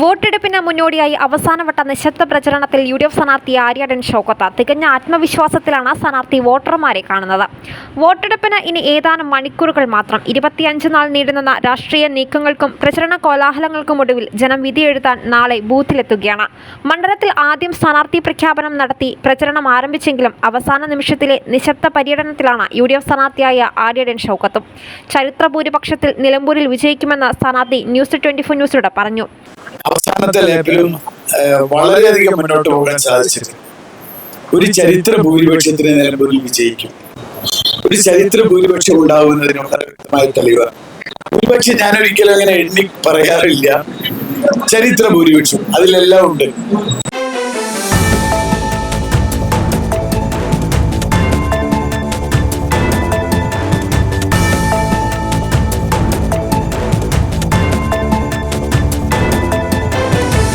വോട്ടെടുപ്പിന് മുന്നോടിയായി അവസാനവട്ട നിശബ്ദ പ്രചരണത്തിൽ യു ഡി എഫ് സ്ഥാനാർത്ഥി ആര്യാടൻ ഷോക്കത്ത തികഞ്ഞ ആത്മവിശ്വാസത്തിലാണ് സ്ഥാനാർത്ഥി വോട്ടർമാരെ കാണുന്നത്. വോട്ടെടുപ്പിന് ഇനി ഏതാനും മണിക്കൂറുകൾ മാത്രം ഇരുപത്തിയഞ്ച് നാൾ നീണ്ടുനിന്ന രാഷ്ട്രീയ നീക്കങ്ങൾക്കും പ്രചരണ കോലാഹലങ്ങൾക്കും ഒടുവിൽ ജനം വിധിയെഴുതാൻ നാളെ ബൂത്തിലെത്തുകയാണ്. മണ്ഡലത്തിൽ ആദ്യം സ്ഥാനാർത്ഥി പ്രഖ്യാപനം നടത്തി പ്രചരണം ആരംഭിച്ചെങ്കിലും അവസാന നിമിഷത്തിലെ നിശബ്ദ പര്യടനത്തിലാണ് യു ഡി എഫ് സ്ഥാനാർത്ഥിയായ ആര്യാടൻ ഷൗക്കത്തും ചരിത്ര ഭൂരിപക്ഷത്തിൽ നിലമ്പൂരിൽ വിജയിക്കുമെന്ന് സ്ഥാനാർത്ഥി ന്യൂസ് ട്വന്റി ഫോർ ന്യൂസിലൂടെ പറഞ്ഞു. അവസാനത്തെ ഏഹ്, വളരെയധികം മുന്നോട്ട് പോകാൻ സാധിച്ചിട്ടുണ്ട്. ഒരു ചരിത്ര ഭൂരിപക്ഷത്തിന് നിലമ്പൂരിൽ വിജയിക്കും. ഒരു ചരിത്ര ഭൂരിപക്ഷം ഉണ്ടാവുന്നതിന് വളരെ വ്യക്തമായ തെളിവാണ്. ഭൂരിപക്ഷം ഞാൻ ഒരിക്കലും അങ്ങനെ എണ്ണി പറയാറില്ല. ചരിത്ര ഭൂരിപക്ഷം അതിലെല്ലാം ഉണ്ട്.